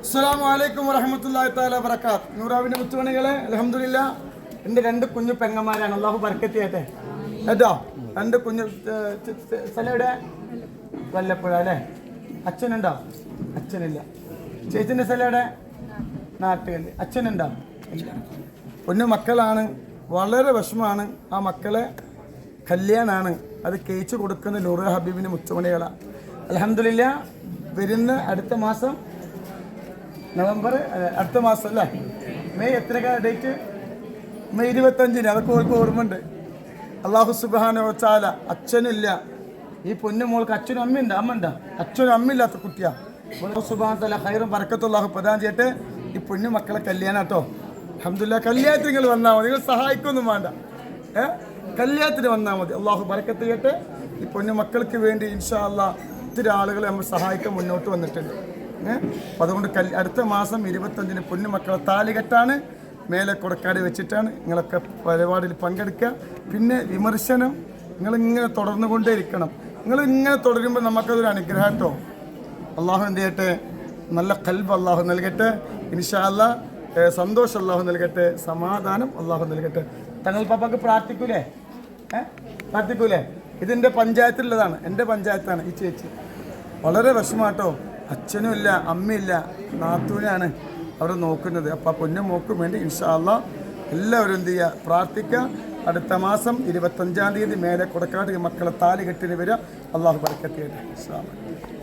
അസ്സലാമു വലൈക്കും വരഹമത്തല്ലാഹി താല വബറകാത്ത്. നൂറാവിന്റെ മുത്തുമണികളെ അൽഹംദുലില്ലാ എന്റെ രണ്ട് കുഞ്ഞു പെങ്ങന്മാരാണ്. അള്ളാഹു ബർക്കത്ത് ചെയ്യട്ടെ കേട്ടോ? രണ്ട് കുഞ്ഞു സ്ഥലം വല്ലപ്പുഴ അല്ലേ? അച്ഛനുണ്ടോ? അച്ഛനില്ല. ചേച്ചിന്റെ സ്ഥലം എവിടെ നാട്ടുകല്ല് അച്ഛനുണ്ടോ കുഞ്ഞു മക്കളാണ്. വളരെ വിഷമമാണ്. ആ മക്കളെ കല്യാണാണ്. അത് കേച്ചു കൊടുക്കുന്ന നൂറ് ഹബീബിന്റെ മുത്തുമണികളാണ് അലഹമില്ല വരുന്ന അടുത്ത മാസം നവംബർ അടുത്ത മാസം അല്ലേ? മെയ് എത്ര ഡേറ്റ്? മെയ് ഇരുപത്തഞ്ചിന് അതൊക്കെ ഓർക്ക് ഓർമ്മയുണ്ട്. അള്ളാഹു സുബാന വെച്ചാല അച്ഛനില്ല. ഈ പൊന്നു മോൾക്ക് അച്ഛനും അമ്മയുണ്ട് അമ്മ ഉണ്ടോ അച്ഛനും അമ്മയില്ലാത്ത കുട്ടിയാ. അള്ളാഹു സുബാൻ തല ഹൈറും പറക്കത്തുള്ളാഹു പ്രധാനം ചെയ്യട്ടെ. ഈ പൊന്നു മക്കളെ കല്യാണം കേട്ടോ. അഹമ്മദില്ല കല്യാണത്തിന് നിങ്ങൾ വന്നാൽ മതി. നിങ്ങൾ സഹായിക്കൊന്നും വേണ്ട. ഏ? കല്യാണത്തിന് വന്നാൽ മതി. അള്ളാഹു പറക്കത്ത് ചെയ്യട്ടെ. ഈ പൊന്നു മക്കൾക്ക് വേണ്ടി ഇൻഷാ അള്ളാഹ് ഒത്തിരി ആളുകളെ നമ്മൾ സഹായിക്കാൻ മുന്നോട്ട് വന്നിട്ടുണ്ട്. അപ്പം അതുകൊണ്ട് കൽ അടുത്ത മാസം ഇരുപത്തഞ്ചിന് പൊന്നുമക്കളെ താലികെട്ടാണ് മേലെ കൊടക്കാട് വെച്ചിട്ടാണ് നിങ്ങളൊക്കെ പരിപാടിയിൽ പങ്കെടുക്കുക. പിന്നെ വിമർശനം നിങ്ങളിങ്ങനെ തുടർന്നുകൊണ്ടേയിരിക്കണം. നിങ്ങൾ ഇങ്ങനെ തുടരുമ്പോൾ നമുക്കതൊരു അനുഗ്രഹം കേട്ടോ. അള്ളാഹു എന്ത് ചെയ്യട്ടെ? നല്ല കൽബ് അള്ളാഹു നൽകട്ടെ. ഇൻഷാല്ല സന്തോഷം അള്ളാഹു നൽകട്ടെ. സമാധാനം അള്ളാഹു നൽകട്ടെ. തങ്ങൾ പാപ്പക്ക് പ്രാർത്ഥിക്കൂലേ? ഏ? പ്രാർത്ഥിക്കൂലേ? ഇതിന്റെ പഞ്ചായത്തിലുള്ളതാണ്. എന്റെ പഞ്ചായത്താണ് ഈ ചേച്ചി. വളരെ വിഷമാട്ടോ അച്ഛനും ഇല്ല അമ്മയില്ല നാത്തൂനാണ് അവർ നോക്കുന്നത്. അപ്പോൾ പൊന്നും മോക്കും വേണ്ടി ഇൻഷാല്ല എല്ലാവരും എന്ത് ചെയ്യുക പ്രാർത്ഥിക്കുക. അടുത്ത മാസം ഇരുപത്തഞ്ചാം തീയതി മേലെ കൊടുക്കാട് മക്കളെ താലി കെട്ടിന് വരിക. അള്ളാഹു പറക്കട്ടെ ഇൻഷാല്ല.